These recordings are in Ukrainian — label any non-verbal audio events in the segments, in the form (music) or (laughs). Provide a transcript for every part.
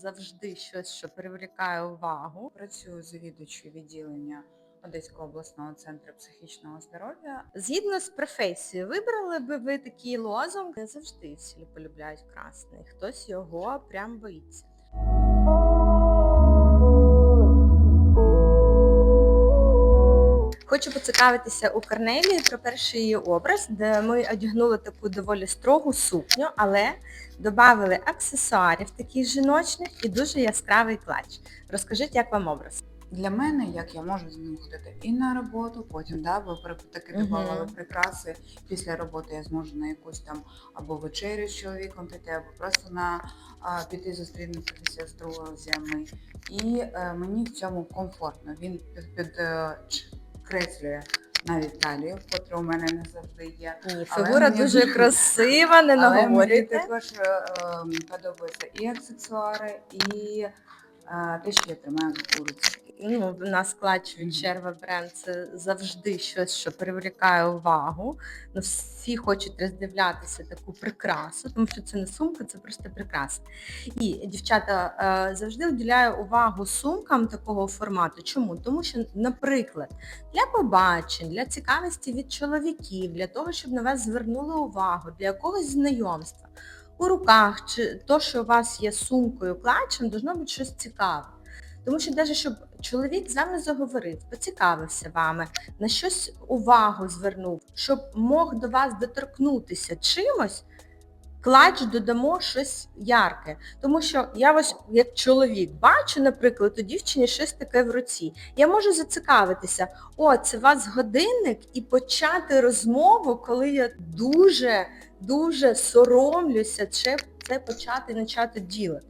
завжди щось, що привлікає увагу. Працюю завідувачою відділення Одеського обласного центру психічного здоров'я. Згідно з професією, вибрали би ви такий лозунг? Не завжди всі полюбляють красний. Хтось його прям боїться. Хочу поцікавитися у Корнелії про перший її образ, де ми одягнули таку доволі строгу сукню, але додали аксесуарів таких жіночних і дуже яскравий клач. Розкажіть, як вам образ? Для мене, як я можу з ним ходити і на роботу, потім да, при- таки додавали прикраси. Після роботи я зможу на якусь там або вечерю з чоловіком піти, або просто на а, піти зустрінутися з друзями. І е, мені в цьому комфортно. Він під, підкреслює навіть талію, котра у мене не завжди є. Ні, фігура мені дуже красива, не Але мені наговорюйте. також е, ем, подобаються і аксесуари, і е, те, що я тримаю в руці. Ну, в нас клач. Черва бренд це завжди щось, що привлікає увагу. Ну, всі хочуть роздивлятися таку прикрасу, тому що це не сумка, це просто прикраса. І дівчата е, завжди уділяю увагу сумкам такого формату. Чому? Тому що, наприклад, для побачень, для цікавості від чоловіків, для того, щоб на вас звернули увагу, для якогось знайомства. У руках чи то, що у вас є сумкою, клачем, должно бути щось цікаве. Тому що навіть щоб чоловік з вами заговорив, поцікавився вами, на щось увагу звернув, щоб мог до вас доторкнутися чимось, клач додамо щось ярке. Тому що я ось як чоловік бачу, наприклад, у дівчині щось таке в руці. Я можу зацікавитися, о, це у вас годинник, і почати розмову, коли я дуже, дуже соромлюся це почати почати ділити.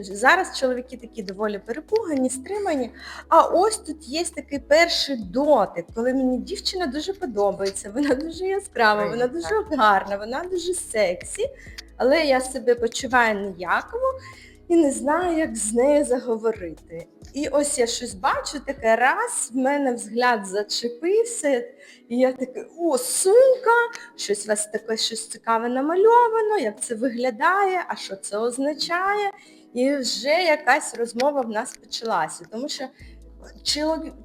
Зараз чоловіки такі доволі перепугані, стримані. А ось тут є такий перший дотик, коли мені дівчина дуже подобається, вона дуже яскрава, вона дуже гарна, вона дуже сексі, але я себе почуваю ніяково і не знаю, як з нею заговорити. І ось я щось бачу, таке раз, в мене взгляд зачепився, і я таке, о, сумка, щось у вас таке щось цікаве намальовано, як це виглядає, а що це означає. І вже якась розмова в нас почалася. Тому що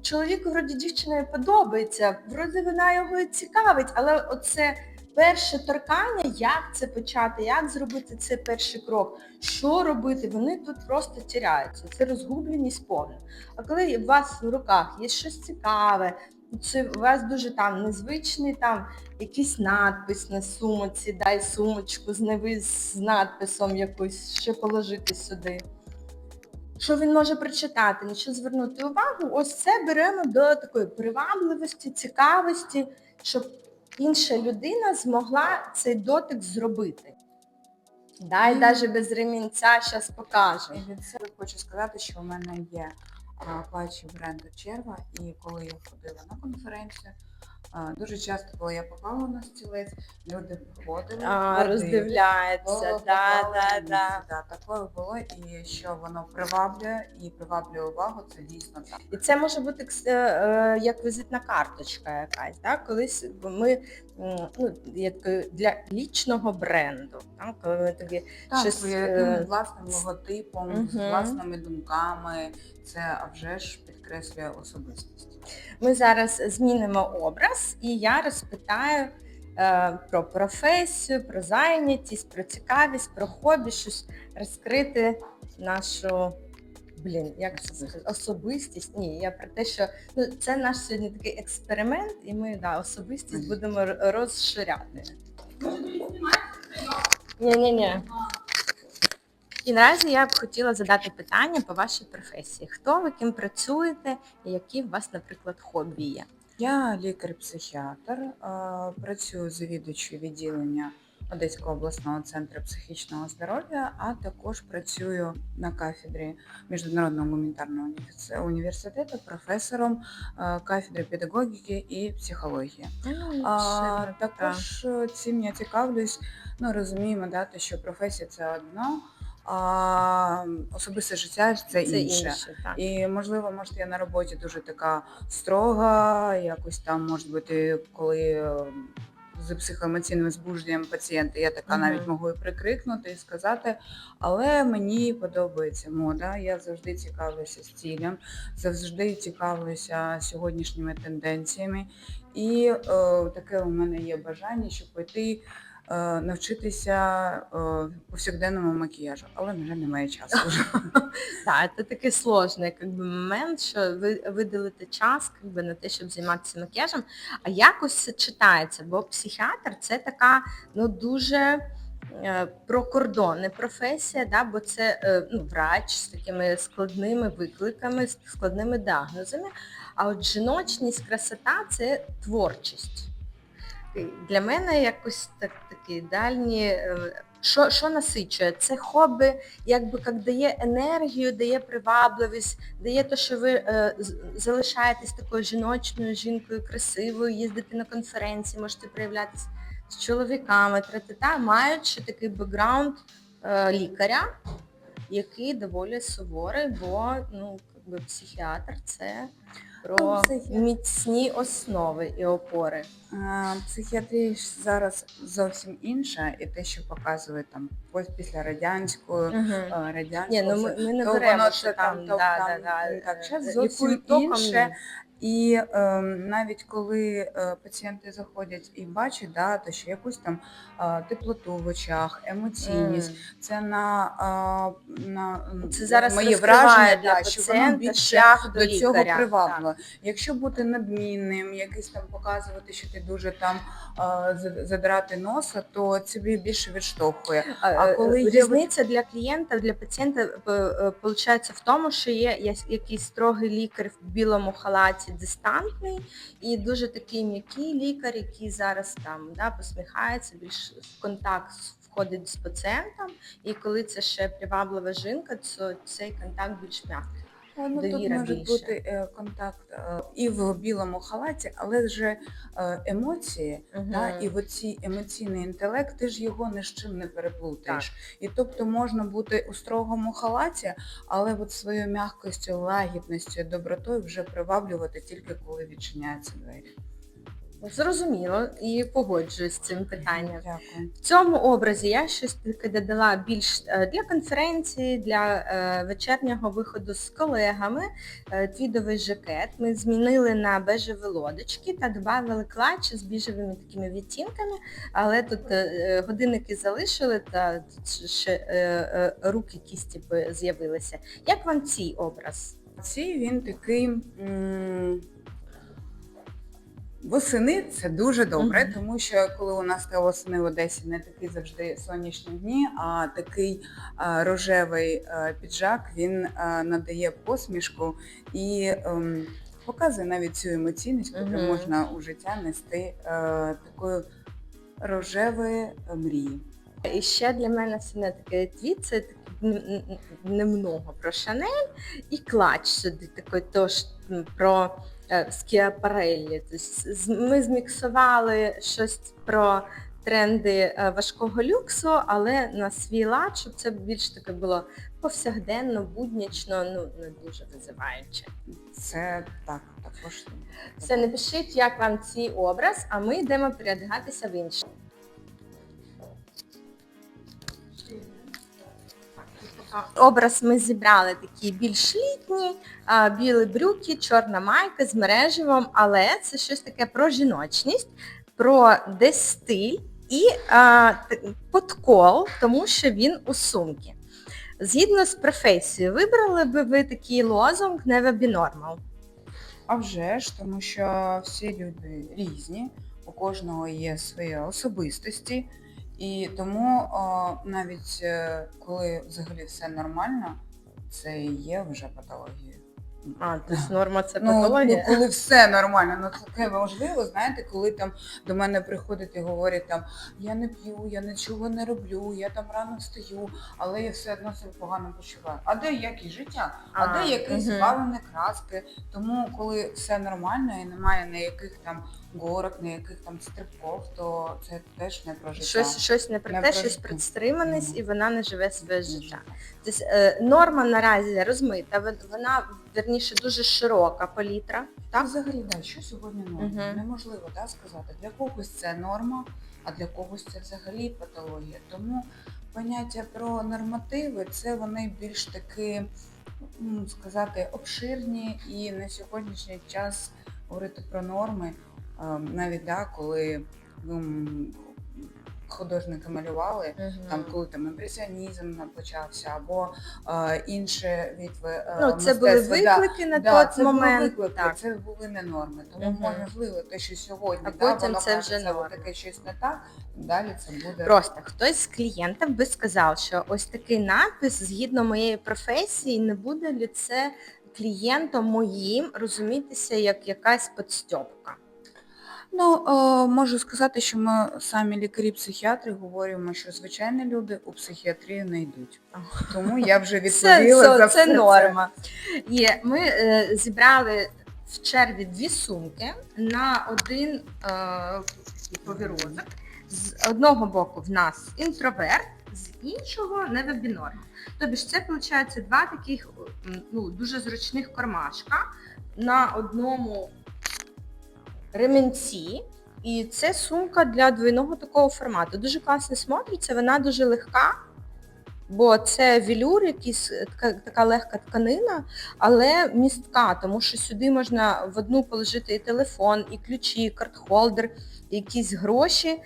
чоловіку вроді дівчина подобається, вроді вона його цікавить, але оце перше торкання, як це почати, як зробити цей перший крок, що робити, вони тут просто тіряються. Це розгубленість повна. А коли у вас в руках є щось цікаве, це у вас дуже там незвичний там якийсь надпис на сумочці, дай сумочку з надписом якусь, що положити сюди. Що він може прочитати, на що звернути увагу, ось це беремо до такої привабливості, цікавості, щоб інша людина змогла цей дотик зробити. Дай навіть без ремінця зараз покажу. І від себе хочу сказати, що у мене є плачі бренду Черва, і коли я ходила на конференцію, дуже часто, коли я попала на стілець, люди приходили, А, Було да, да, да. да, такое було, і що воно приваблює і приваблює увагу, це дійсно так. І це може бути е, е, як візитна карточка якась. Да? Колись ми ну, як для лічного бренду. Так? Коли ми такі Так, Щось, з е, власним логотипом, з власними думками, це а вже ж підкреслює особистість. Ми зараз змінимо образ, і я розпитаю е, про професію, про зайнятість, про цікавість, про хобі, щось розкрити нашу. Блін, як це сказати? особистість? Ні, я про те, що ну, це наш сьогодні такий експеримент, і ми да, особистість будемо розширяти. Ні-ні-ні. І наразі я б хотіла задати питання по вашій професії. Хто ви ким працюєте і які у вас, наприклад, хобі є? Я лікар-психіатр, працюю завідувачою відділення Одеського обласного центру психічного здоров'я, а також працюю на кафедрі Міжнародного гуманітарного університету- професором кафедри педагогіки і психології. А, також е, цим я цікавлюсь. Ну розуміємо, да, те, що професія це одно, а особисте життя це, це інше. інше. так. І можливо, може, я на роботі дуже така строга, якось там може бути, коли е, з психоемоційним збудженням пацієнта. Я така навіть можу і прикрикнути і сказати, але мені подобається мода. Я завжди цікавлюся стилем, завжди цікавлюся сьогоднішніми тенденціями. І е, таке у мене є бажання, щоб пойти е, навчитися е, повсякденному макіяжу, але на жаль, немає часу. (laughs) Так, це такий сложний момент, що ви виділити час на те, щоб займатися макіяжем, а якось це читається, бо психіатр це така ну, дуже е, прокордонна професія, да, бо це е, ну, врач з такими складними викликами, складними діагнозами. А от жіночність, красота це творчість. Для мене якось так такі дальні. е, Що, що насичує? Це хобі, якби як дає енергію, дає привабливість, дає те, що ви е, залишаєтесь такою жіночною жінкою, красивою, їздите на конференції, можете проявлятися з чоловіками, маючи такий бекграунд е, лікаря, який доволі суворий, бо ну, якби психіатр це про міцні основи і опори. Психіатрія ж зараз зовсім інша, і те, що показує там після радянської, радянської, радянського, Ні, ну ми, ми не беремо, що там, там, там, там, там, там, там, там, там, так, е, е. І е, навіть коли е, пацієнти заходять і бачать, да, то що якусь там е, теплоту в очах, емоційність, М. це на, а, на Це зараз моє враження, для да, що воно більше до, до цього лікаря. привабливо. Якщо бути надмінним, якийсь там показувати, що ти дуже там за- задрати носа, то це більше відштовхує. А, е, коли є різниця для клієнта, для пацієнта виходить в тому, що є якийсь строгий лікар в білому халаті дистантний і дуже такий м'який лікар, який зараз там да, посміхається, більш в контакт входить з пацієнтом, і коли це ще приваблива жінка, то цей контакт більш м'який. Ну, тут може більше. бути е, контакт е, і в білому халаті, але вже емоції, емоції, та, і в оці емоційний інтелект, ти ж його ні з чим не переплутаєш. І тобто можна бути у строгому халаті, але от своєю м'якостю, лагідністю, добротою вже приваблювати тільки коли відчиняються двері. Зрозуміло і погоджуюсь з цим питанням. Дякую. В цьому образі я щось таке додала більш е, для конференції, для е, вечірнього виходу з колегами. Е, Твідовий жакет ми змінили на бежеві лодочки та додали клатч з біжевими такими відтінками, але тут годинники залишили та тут ще руки кісті з'явилися. Як вам цей образ? Цей він такий. м, Восени це дуже добре, Мгм. тому що коли у нас та восени в Одесі не такі завжди сонячні дні, а такий а, рожевий а, піджак він а, надає посмішку і ем, показує навіть цю емоційність, яку Мгм. можна у життя нести е, такою рожевої е, мрії. І ще для мене саме такий твіт, це немного про Шанель і клач сюди такий теж м, про скіапареллі. Тобто ми зміксували щось про тренди е, важкого люксу, але на свій лад, щоб це більш таке було повсякденно, буднічно, ну не дуже визиваюче. Це так, також. Все, напишіть, як вам цей образ, а ми йдемо переодягатися в інший. Образ ми зібрали такий більш літній, а, білі брюки, чорна майка з мереживом, але це щось таке про жіночність, про десь стиль і подкол, тому що він у сумці. Згідно з професією, вибрали би ви такий лозунг Never be normal? А вже ж, тому що всі люди різні, у кожного є свої особистості, і тому навіть е, коли взагалі все нормально, це і є вже патологією. А, тобто норма це Ну, ну, коли все нормально, ну таке важливо, знаєте, коли там до мене приходять і говорять там я не п'ю, я нічого не роблю, я там рано встаю, але я все одно себе погано почуваю. А де які життя? А, А, де якісь мгм. збавлені краски? Тому коли все нормально і немає ніяких там горок, ніяких там стрибков, то це теж не про життя. Щось, щось не про Не те, про щось про стриманість, Мгм. і вона не живе своє життя. Тобто е, норма наразі розмита, вон- вона верніше дуже широка палітра. Так, взагалі, да, що сьогодні норма? Мгм. Неможливо да, сказати. Для когось це норма, а для когось це взагалі патологія. Тому поняття про нормативи це вони більш таки, м, сказати, обширні і на сьогоднішній час говорити про норми, е, навіть да, коли м, художники малювали, там коли там імпресіонізм почався, або е, інші відви. е, Ну, це були мистецтва, да. виклики на Да, той це були момент. виклики, Так. це були не норми. Тому Мгм. можливо, те, що сьогодні А да, потім воно це вже норма. таке щось не так, далі це буде Просто хтось з клієнтів би сказав, що ось такий надпис згідно моєї професії не буде ли це клієнтом моїм розумітися як якась подстьопка. Ну, е, можу сказати, що ми самі лікарі-психіатри говоримо, що звичайні люди у психіатрію не йдуть. Тому я вже відповіла це, за це все норма. І ми е, зібрали в черві дві сумки на один е, повірозок. З одного боку в нас інтроверт, з іншого невебінорм. Тобто ж це виходить два таких ну, дуже зручних кармашка на одному ремінці. І це сумка для двойного такого формату. Дуже класно смотриться, вона дуже легка, бо це велюр, якийсь е, така, така легка тканина, але містка, тому що сюди можна в одну положити і телефон, і ключі, і картхолдер, і якісь гроші, е,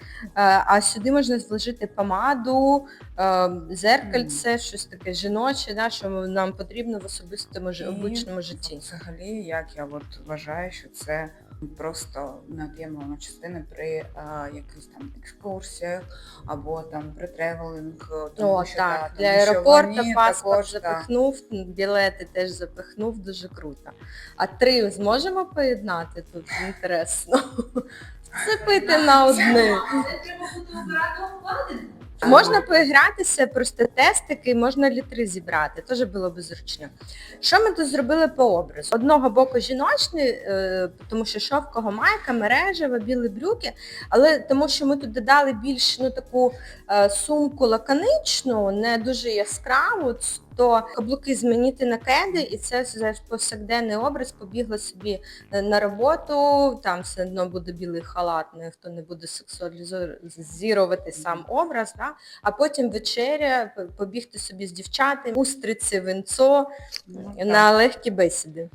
а сюди можна вложити помаду, е, зеркальце, щось таке жіноче, да, що нам потрібно в особистому І обичному житті. Взагалі, як я от вважаю, що це просто неот'ємлема частина при е, якихось там екскурсіях або там при тревелінг. Тому О, що, так, да, для тому аеропорту вони паспорт також, запихнув, білети теж запихнув, дуже круто. А три зможемо поєднати тут? Інтересно. (laughs) Запити на одне. Можна поігратися, просто тестики, можна літри зібрати, теж було б зручно. Що ми тут зробили по образу? Одного боку жіночний, е, тому що шовкого майка, мережева, білі брюки, але тому що ми тут додали більш ну, таку е, сумку лаконичну, не дуже яскраву, ц- то каблуки змінити на кеди, і це знаєш, повсякденний образ побігла собі е, на роботу, там все одно буде білий халат, ніхто не буде сексуалізувати сам образ, да? а потім вечеря, побігти собі з дівчатами, устриці, винцо ну, на легкі бесіди.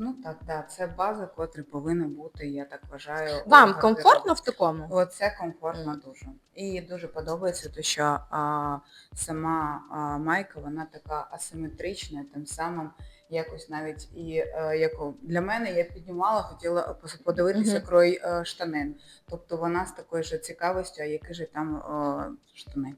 Ну так, да, це база, котра повинна бути, я так вважаю. Вам комфортно в такому? Оце комфортно дуже. І дуже подобається, те, що а, сама а, майка, вона така асиметрична, тим самим якось навіть і е, як для мене я піднімала, хотіла пос- подивитися Мгм. крой е, штанин. Тобто вона з такою ж цікавістю, а які ж там е, штани.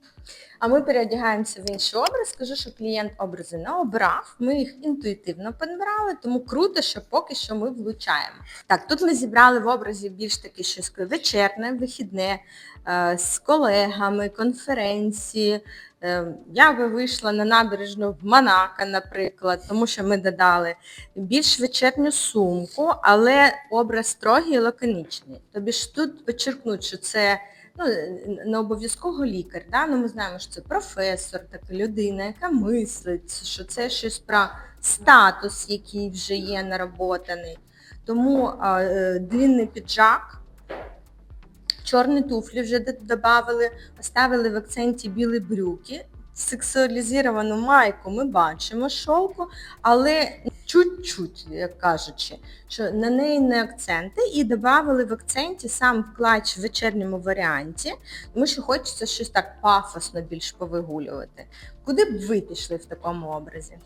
А ми переодягаємося в інший образ. Скажу, що клієнт образи не обрав, ми їх інтуїтивно підбирали, тому круто, що поки що ми влучаємо. Так, тут ми зібрали в образі більш таке щось вечірне, вихідне, е, з колегами, конференції. Е, Я би вийшла на набережну в Монако, наприклад, тому що ми додали більш вечірню сумку, але образ строгий і лаконічний. Тобі ж тут підчеркнуть, що це ну, не обов'язково лікар, да? ну, ми знаємо, що це професор, така людина, яка мислить, що це щось про статус, який вже є наработаний. Тому а, е, длинний піджак, чорні туфлі вже додали, поставили в акценті білі брюки, сексуалізовану майку ми бачимо шовку, але чуть-чуть, як кажучи, що на неї не акценти, і додали в акценті сам клач в вечірньому варіанті, тому що хочеться щось так пафосно більш повигулювати. Куди б ви пішли в такому образі?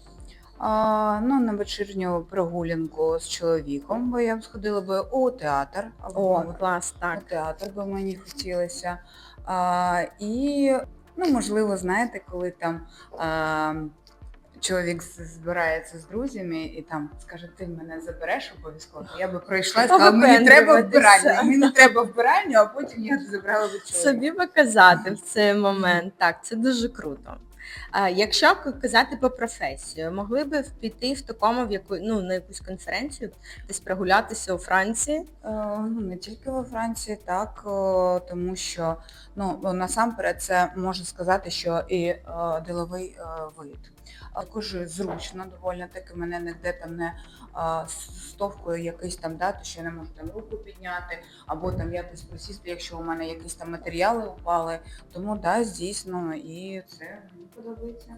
А, ну, на вечірню прогулянку з чоловіком, бо я б сходила би у театр. або О, клас, Так. так. театр би мені хотілося. А, і, ну, можливо, знаєте, коли там а, чоловік збирається з друзями і там скаже, ти мене забереш обов'язково, я би пройшла і сказала, мені треба вбирання, мені треба вбирання, а потім я б забрала би чоловіка. Собі показати в цей момент. Так, це дуже круто. Якщо казати по професію, могли би піти в такому в яку, ну, на якусь конференцію, десь прогулятися у Франції? Е, Ну, не тільки во Франції, так, е, тому що ну, насамперед це можна сказати, що і е, діловий е, вид. Також зручно доволі таки мене ніде там не стовкує якийсь там да, то що я не можу там руку підняти, або там якось присісти, якщо у мене якісь там матеріали упали. Тому да, дійсно, і це подобається.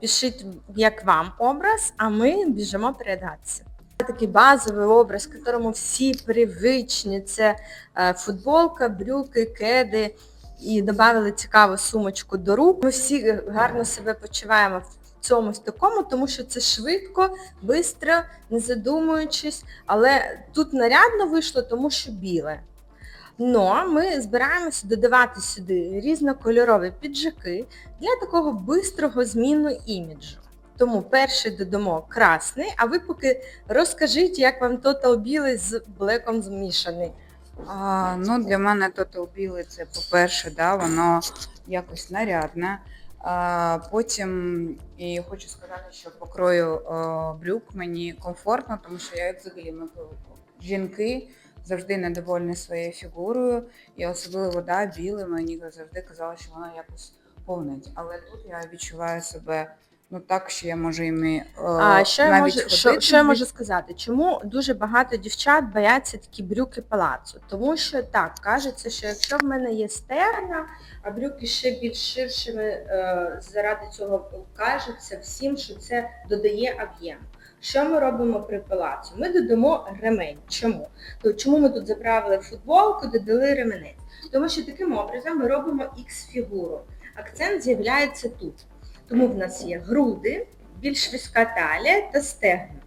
Пишіть, як вам образ, а ми біжимо передатися. Такий базовий образ, к якому всі привичні. Це е, футболка, брюки, кеди. І додали цікаву сумочку до рук. Ми всі е, гарно себе почуваємо в цьому такому, тому що це швидко, швидко, не задумуючись. Але тут нарядно вийшло, тому що біле. Но ми збираємося додавати сюди різнокольорові піджаки для такого бистрого зміну іміджу. Тому перший додамо красний, а ви поки розкажіть, як вам тотал білий з блеком змішаний. А, ну, для мене Total білий це, по-перше, да, воно якось нарядне. А, потім і хочу сказати, що покрою е, брюк мені комфортно, тому що я взагалі ми жінки завжди недовольні своєю фігурою, і особливо да, біле мені завжди казали, що воно якось повнить. Але тут я відчуваю себе ну так, що я можу іми е, А що я, навіть можу, що, ходити що я можу сказати? Чому дуже багато дівчат бояться такі брюки палацу? Тому що так, кажеться, що якщо в мене є стерна, а брюки ще більш ширшими, е, заради цього кажеться всім, що це додає об'єм. Що ми робимо при палацу? Ми додамо ремень. Чому? То чому ми тут заправили футболку, додали ременець? Тому що таким образом ми робимо X-фігуру. Акцент з'являється тут. Тому в нас є груди, більш вузька талія та стегна.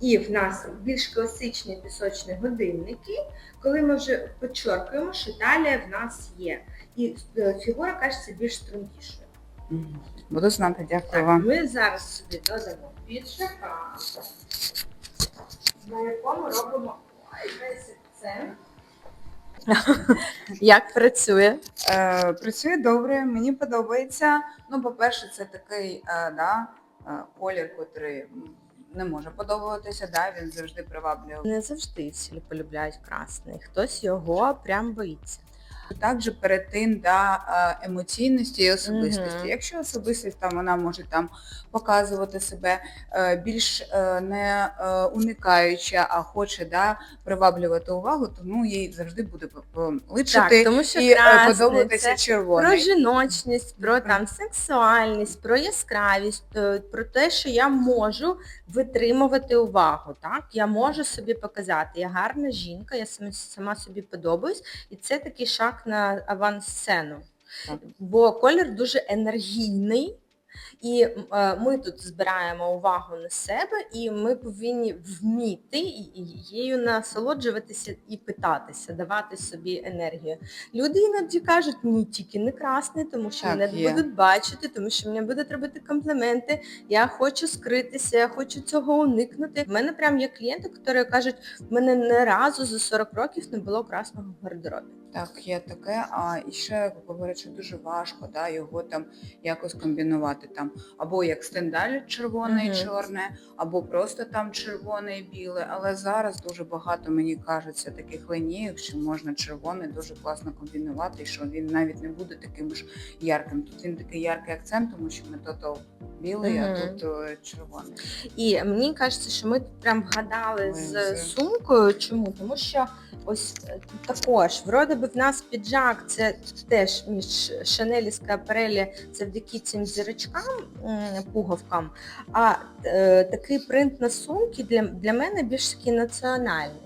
І в нас більш класичні пісочні годинники, коли ми вже підчоркуємо, що талія в нас є. І е, фігура кажеться більш стрункішою. Буду знати, дякую Так, вам. ми зараз собі додамо піджака, на якому робимо ой, весь акцент. (laughs) Як працює? Е, працює добре, мені подобається. Ну, по-перше, це такий е, да, е, колір, котрий не може подобатися, да, він завжди приваблює. Не завжди всі полюбляють красний. Хтось його прям боїться. Також перед тим да, е, емоційності і особистості. Мгм. Якщо особистість там вона може там показувати себе е, більш е, не е, уникаюча, а хоче да, приваблювати увагу, тому їй завжди буде личити Так, тому що і подобатися червоний. Про жіночність, про там сексуальність, про яскравість, про те, що я можу витримувати увагу. Так? Я можу собі показати, я гарна жінка, я сама, сама собі подобаюсь, і це такий шаг на авансцену. Так. Бо колір дуже енергійний. І е, ми тут збираємо увагу на себе, і ми повинні вміти її насолоджуватися і питатися, давати собі енергію. Люди іноді кажуть, ні, тільки не красний, тому що Так, мене є. будуть бачити, тому що мені будуть робити компліменти. Я хочу скритися, я хочу цього уникнути. В мене прям є клієнти, які кажуть, в мене не разу за 40 років не було красного в гардеробі. Так, є таке, а і ще говорять, що дуже важко да, його там якось комбінувати там. Або як стендаль червоне і чорне, або просто там червоне і біле. Але зараз дуже багато, мені кажеться, таких линійок, що можна червоний дуже класно комбінувати, і що він навіть не буде таким ж ярким. Тут він такий яркий акцент, тому що ми білий, а Мгм. тут е, червоний. І мені кажеться, що ми тут прям вгадали Ми з сумкою. Чому? Тому що ось е, тут також, вроде би в нас піджак, це теж між Шанель і Скапарелі завдяки цим зірочкам, м, пуговкам, а е, такий принт на сумки для, для мене більш такий національний.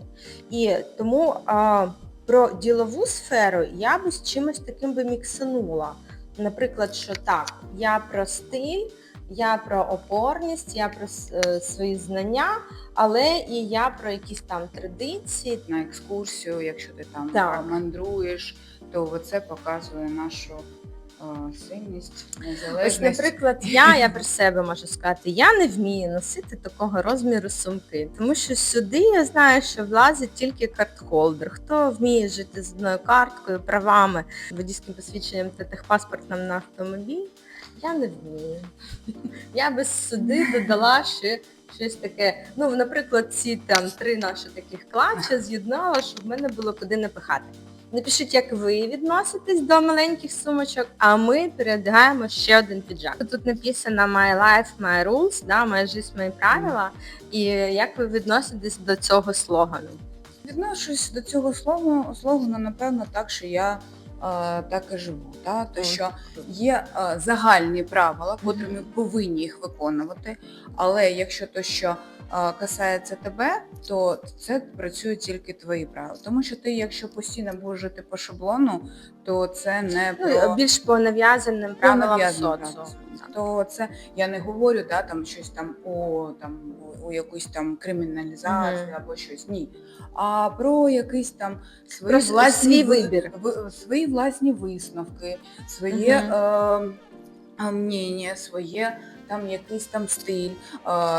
І тому а, про ділову сферу я би з чимось таким би міксанула. Наприклад, що так, я про стиль, я про опорність, я про е, свої знання, але і я про якісь там традиції. На екскурсію, якщо ти там Так. мандруєш, то це показує нашу е, сильність, Ось, незалежність. наприклад, я, я про себе можу сказати, я не вмію носити такого розміру сумки, тому що сюди я знаю, що влазить тільки карт-холдер. Хто вміє жити з одною карткою, правами, водійським посвідченням та техпаспортом на автомобіль, Я не вмію. Я без суди додала ще щось таке. Ну, наприклад, ці там три наші таких клатча з'єднала, щоб в мене було куди напихати. Напишіть, як ви відноситесь до маленьких сумочок, а ми передягаємо ще один піджак. Тут написано My life, my rules, да, моя жизнь, мої правила. І як ви відноситесь до цього слогану? Відношусь до цього слова, слогану, напевно, так, що я так і живу. Та? То, що є е, загальні правила, котрі ми повинні їх виконувати, але якщо то, що е, касається тебе, то це працює тільки твої правила. Тому що ти, якщо постійно будеш жити по шаблону, то це не Ну, про більш по нав'язаним правилам соцу. То це я не говорю, да, там щось там у там у якусь там криміналізацію або щось. Ні. А про якийсь там свої Про власні свій ви- вибір. в, свої власні висновки, своє угу. е, мнення, своє там якийсь там стиль,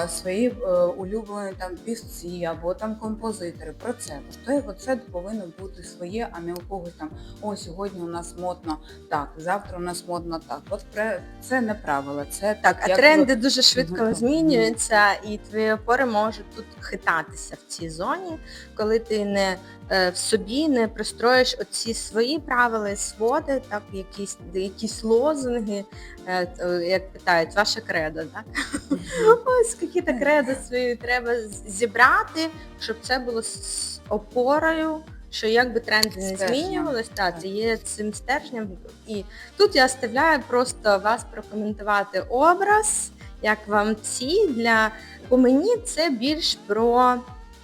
свої е, улюблені там півці або там композитори. Про це. Тобто це повинно бути своє, а не у когось там о, сьогодні у нас модно так, завтра у нас модно так. От пре- це не правило, це Так, а як тренди дуже швидко Мгм. змінюються, і твої опори можуть тут хитатися в цій зоні, коли ти не е, в собі не пристроїш оці свої правила, своди, так, якісь, якісь лозунги, як питають, ваше кредо, так? Ось які-то кредо свої треба зібрати, щоб це було з опорою. Що як би тренди не змінювалися, та, Так. це є цим стержнем. І тут я оставляю просто вас прокоментувати образ, як вам ці для по мені це більш про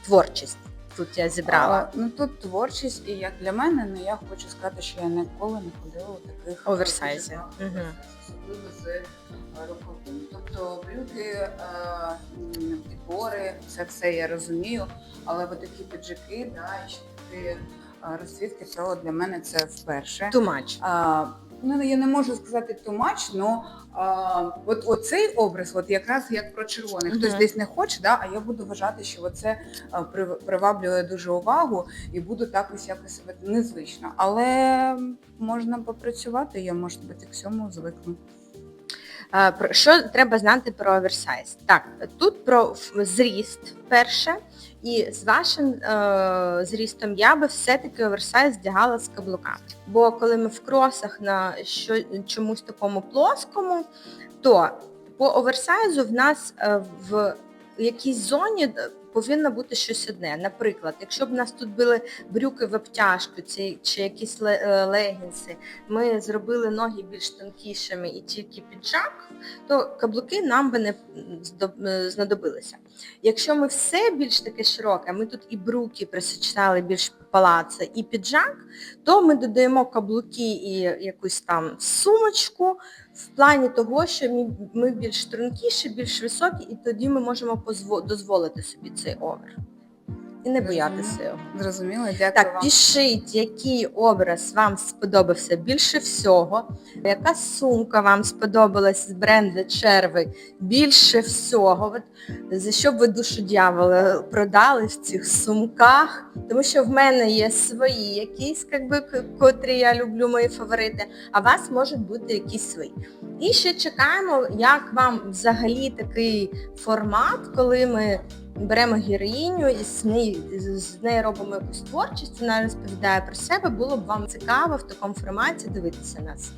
творчість. Тут я зібрала. А, ну тут творчість, і як для мене, ну я хочу сказати, що я ніколи не ходила у таких Оверсайзі. піджаках, Мгм. особливо з е, рукавом. Тобто брюки, е, підбори, це все я розумію, але от такі піджаки, да, і ще такі е, розцвітки, то для мене це вперше. Too much. А, ну, я не можу сказати тумач, но а, от оцей образ, от якраз як про червоний, хтось Мгм. десь не хоче, да, а я буду вважати, що це приваблює дуже увагу і буду так ось якось себе незвично. Але можна попрацювати, я може бути к цьому звикну. Що треба знати про оверсайз? Так, тут про зріст перше, і з вашим е, зрістом я би все-таки оверсайз вдягала з каблуками. Бо коли ми в кросах на що, чомусь такому плоскому, то по оверсайзу в нас е, в якійсь зоні повинно бути щось одне. Наприклад, якщо б нас тут були брюки в обтяжку чи, якісь е, легінси, ми зробили ноги більш тонкішими і тільки піджак, то каблуки нам би не е, знадобилися. Якщо ми все більш таке широке, ми тут і бруки присочинали більш палаци, і піджак, то ми додаємо каблуки і якусь там сумочку в плані того, що ми, більш тонкіші, більш високі, і тоді ми можемо дозволити собі цей овер. І не боятися його. Зрозуміло, дякую Так, вам. пишіть, який образ вам сподобався більше всього, яка сумка вам сподобалась з бренду Черви більше всього. От, за що б ви душу дьявола продали в цих сумках, тому що в мене є свої якісь, як би, котрі я люблю, мої фаворити, а у вас можуть бути якісь свої. І ще чекаємо, як вам взагалі такий формат, коли ми беремо героїню і з неї, з- неї нею робимо якусь творчість, вона розповідає про себе, було б вам цікаво в такому форматі дивитися нас.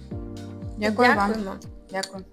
Дякую вам. Дякую.